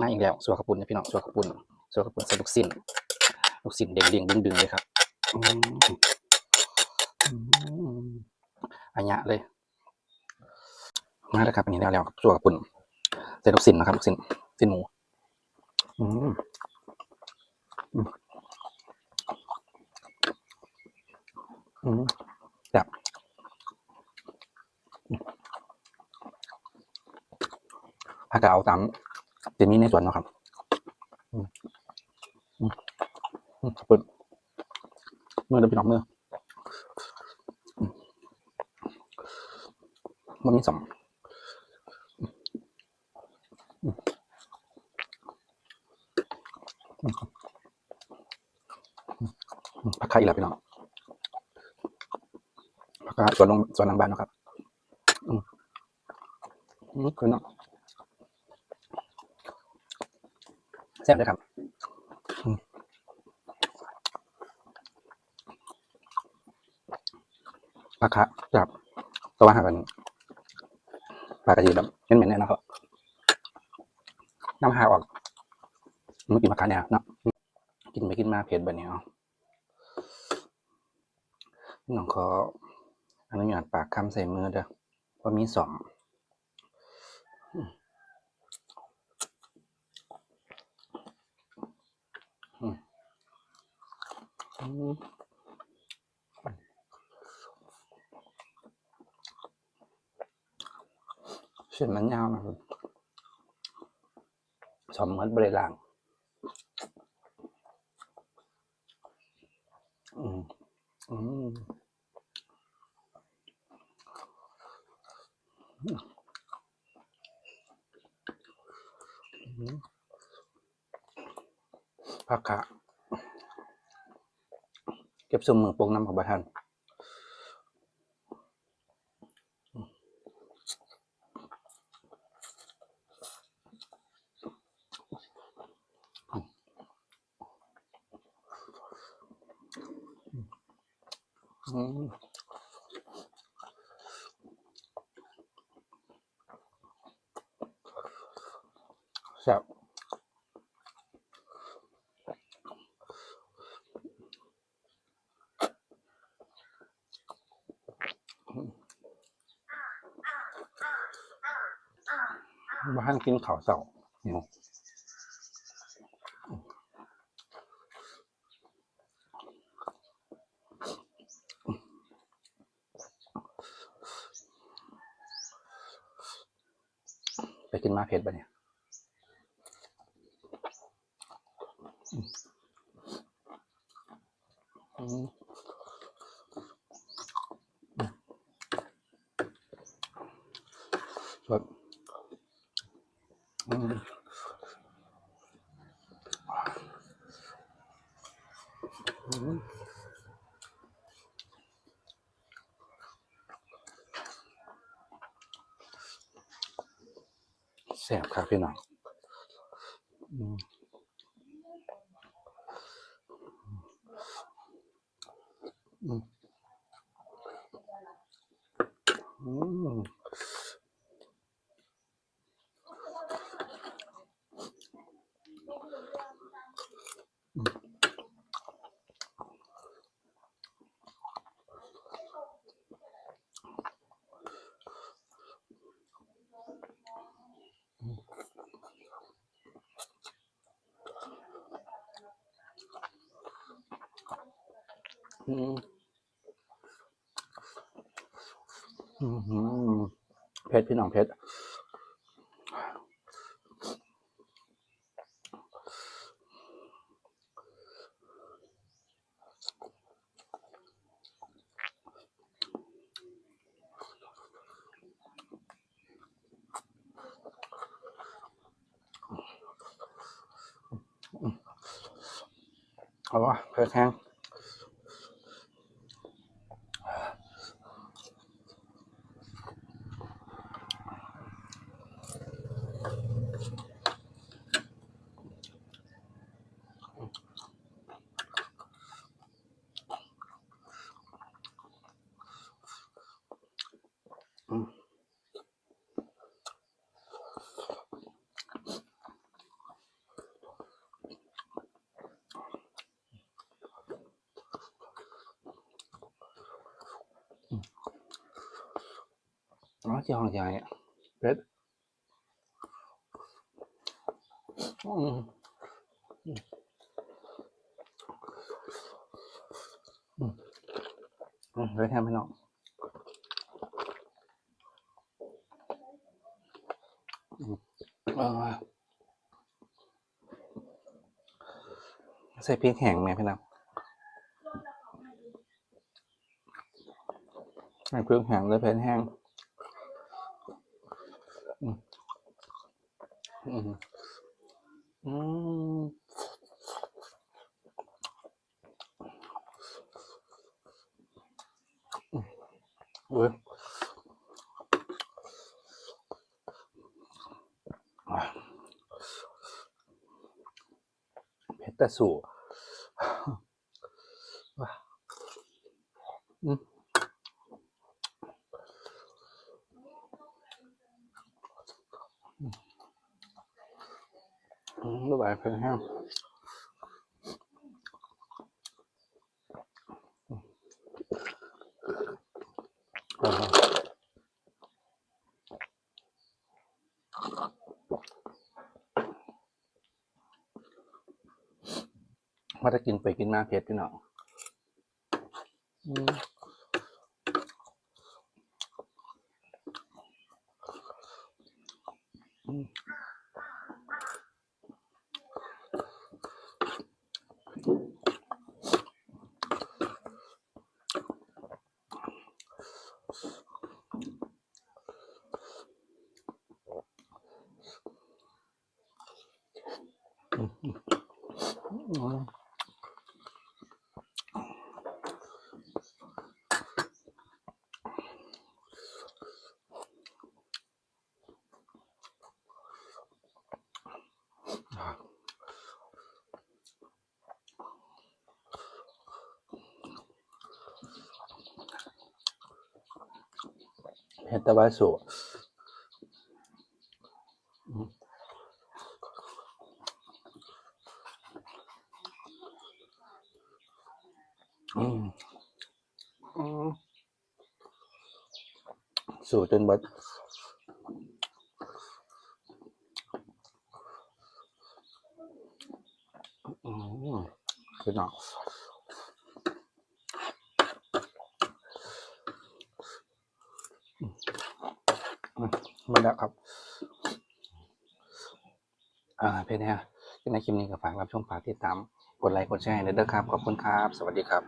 มาอีกแล้วสัวกระปุ่นเนี่ยพี่น้องสัวกระปุ่นสัวกระปุ่นใส่ลูกสิ้นลูกสิ้นเด้งเด้งดึงดึงเลยครับอันยะเลย มาแล้วครับอันนี้แล้วแล้วครัสัวกระปุ่นใส่ลูกสิ้นนะครับลูกสิ้นสิ้นหมูอืมอืมอืมแบบผักกาดเอาตาม เจนนี่ในสวนนะครับอืมอืมอืมขอเดินไปหนอกมืออืมมันมีสองผักไข่อีกแล้วพี่น้องผักกาดสวนลงสวนหลังบ้านนะครับอืมอืมคือเนาะ แซ่บเลยครับปลาคะจับตัวหากันปลากระดีแบบเหม็นๆเนี่ยนะครับน้ำหาออกมื่อกี้มาคะเนี่ยเนาะกินไปกินมาเผ็ดแบบนี้เนาะน้องขออนุญาตปากคำใส่มือเด้อว่าะมีสอง เส้นมันยาวนะครับสมเหมือนบริลางอืมอืมอืมผักกะ เก็บซุมมือโปงน้ำของประทานอืมแซ่บ บ้านกินข้าวเสาหิวไปกินมาเผ็ดปะเนี่ยอืมสดอืม อืมแซ่บครับพี่น้องอืมอืมอืม อืมอืมเผ็ดพี่น้องเผ็ดเอาวะ nó cho hoàng dài rết ừ. Ừ. Ừ. Ừ. Ừ. Ừ. Ừ. เออใส่พริกแห้งไหมพี่น้องใส่พริกแห้งเลยเผ็ดแห้งอืมอืมอืมเว้ยอะ เผ็ดแต่สูว้าอื มอืมรายเผ็ดแห้งอ่าว่าจะกินไปกินมาเผ็ดพี่น้องอื เผ็ดแต่ว่าสูอืมอืมอืมสูจนบัดอืมพี่น้องอืม มาแล้วครับ อ่าเพจเนี่ในคลิปนี้ก็ฝากรับชมฝากติดตาม กดไลค์กดแชร์ให้ด้วยเด้อครับ ขอบคุณครับ สวัสดีครับ